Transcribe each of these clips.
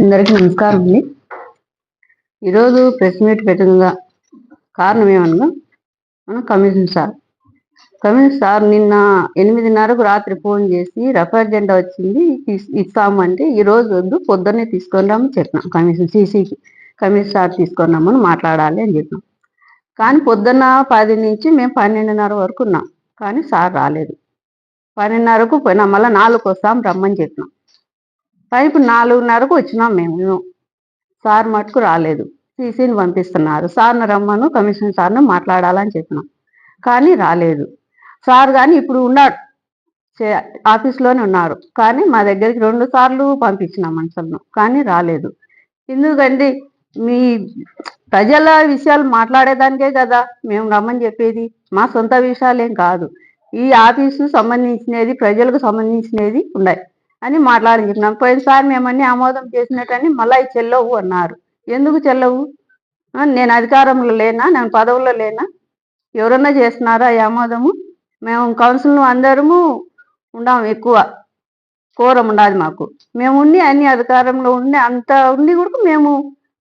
అందరికీ నమస్కారం అండి. ఈరోజు ప్రెస్ మీట్ పెట్టగా కారణం ఏమనగా మన కమిషన్ సార్. కమిషన్ సార్ నిన్న ఎనిమిదిన్నరకు రాత్రి ఫోన్ చేసి రఫేల్ జెండా వచ్చింది తీస్- ఇస్తామంటే ఈరోజు వద్దు పొద్దున్నే తీసుకొని రామని చెప్పినాం. కమిషన్ సీసీకి కమిషన్ సార్ తీసుకొని రమ్మని మాట్లాడాలి అని చెప్పినాం. కానీ పొద్దున్న పది నుంచి మేము పన్నెండున్నర వరకు ఉన్నాం. కానీ సార్ రాలేదు. పన్నెండున్నరకు పోయినా. మళ్ళీ నాలుగు వస్తాం రమ్మని చెప్పినాం. పైపు నాలుగున్నరకు వచ్చినాం మేము. సార్ మటుకు రాలేదు. సీసీని పంపిస్తున్నారు. సార్ని రమ్మను కమిషన్ సార్ను మాట్లాడాలని చెప్పినాం. కానీ రాలేదు. సార్ కానీ ఇప్పుడు ఉన్నాడు ఆఫీస్లోనే ఉన్నారు. కానీ మా దగ్గరికి రెండు సార్లు పంపించినాం మనుషులను. కానీ రాలేదు. ఎందుకండి మీ ప్రజల విషయాలు మాట్లాడేదానికే కదా మేము రమ్మని చెప్పేది. మా సొంత విషయాలేం కాదు. ఈ ఆఫీసు సంబంధించినది ప్రజలకు సంబంధించినది ఉన్నాయి అని మాట్లాడి చెప్పినాం. పోయినసారి మేమన్నీ ఆమోదం చేసినట్టని మళ్ళీ చెల్లవు అన్నారు. ఎందుకు చెల్లవు? నేను అధికారంలో లేనా? నేను పదవుల్లో లేనా? ఎవరన్నా చేస్తున్నారా ఈ ఆమోదము? మేము కౌన్సిల్ అందరము ఉండాము ఎక్కువ. కోరం ఉండాలి మాకు. మేము ఉండి అన్ని అధికారంలో ఉండి అంత ఉండి కూడా మేము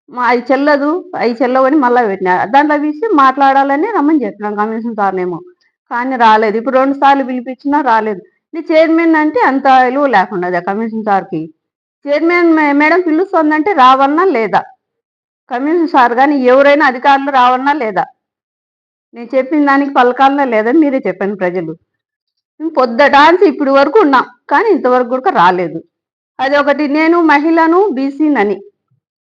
మా అవి చెల్లదు అవి చెల్లవని మళ్ళీ పెట్టినారు దాంట్లో విషయం మాట్లాడాలని రమ్మని చెప్పినాం కమిషన్ సార్నేమో. కానీ రాలేదు. ఇప్పుడు రెండు సార్లు పిలిపించినా రాలేదు. చైర్మన్ అంటే అంత విలువ లేకుండా కమిషన్ సార్కి. చైర్మన్ మే- మేడం పిలుస్తుందంటే రావన్నా లేదా? కమిషన్ సార్ కానీ ఎవరైనా అధికారులు రావన్నా లేదా? నేను చెప్పిన దానికి పలకాలన్నా లేదని మీరే చెప్పాను ప్రజలు. మేము పొద్దుటాంచి ఇప్పటి వరకు ఉన్నాం కానీ ఇంతవరకు కూడా రాలేదు. అది ఒకటి నేను మహిళను బీసీనని.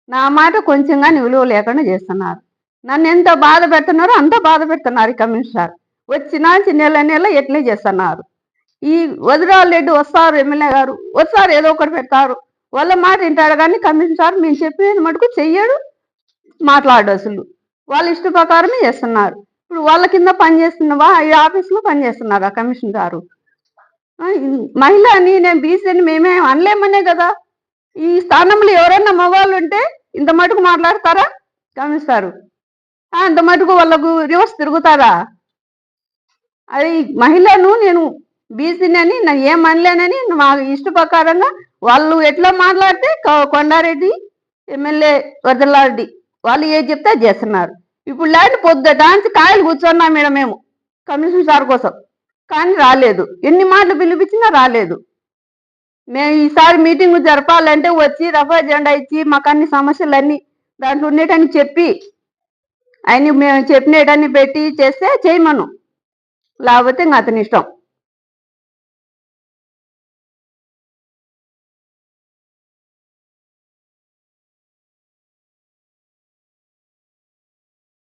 నా మాట కొంచెం కానీ విలువ లేకుండా చేస్తున్నారు. నన్ను ఎంత బాధ పెడుతున్నారో అంత బాధ పెడుతున్నారు ఈ కమిషన్ సార్. వచ్చినా నెల నెల ఎట్లే చేస్తున్నారు? ఈ వదిరాల రెడ్డి వస్తారు ఎమ్మెల్యే గారు. వస్తారు ఏదో ఒకటి పెడతారు. వాళ్ళ మాట వింటాడు కానీ కమిషన్ సార్ మేము చెప్పిన మటుకు చెయ్యడు మాట్లాడు అసలు. వాళ్ళ ఇష్ట ప్రకారమే చేస్తున్నారు. ఇప్పుడు వాళ్ళ కింద పనిచేస్తున్నవా ఈ ఆఫీస్లో పనిచేస్తున్నారా ఆ కమిషన్ గారు. మహిళ అని నేను బీసీని మేమే అనలేమనే కదా. ఈ స్థానంలో ఎవరైనా మగవాళ్ళు ఉంటే ఇంత మటుకు మాట్లాడతారా గమనిస్తారు అంత మటుకు వాళ్ళకు రివర్స్ తిరుగుతారా? అది మహిళను నేను బీసీని అని నేను ఏం అనలేనని మా ఇష్ట ప్రకారంగా వాళ్ళు ఎట్లా మాట్లాడితే కొండారెడ్డి ఎమ్మెల్యే వరదలారెడ్డి వాళ్ళు ఏం చెప్తే చేస్తున్నారు. ఇప్పుడు లేని పొద్దు డాన్స్ కాయలు కూర్చున్నాం మేడం మేము కమిషన్ సార్ కోసం. కానీ రాలేదు. ఎన్ని మాటలు పిలిపించినా రాలేదు. మేము ఈసారి మీటింగ్ జరపాలంటే వచ్చి రఫా జెండా ఇచ్చి మాకు అన్ని సమస్యలన్నీ దాంట్లో ఉండేటని చెప్పి అన్ని మేము చెప్పినటన్ని పెట్టి చేస్తే చేయమను. లేకపోతే ఇంకా అతని ఇష్టం.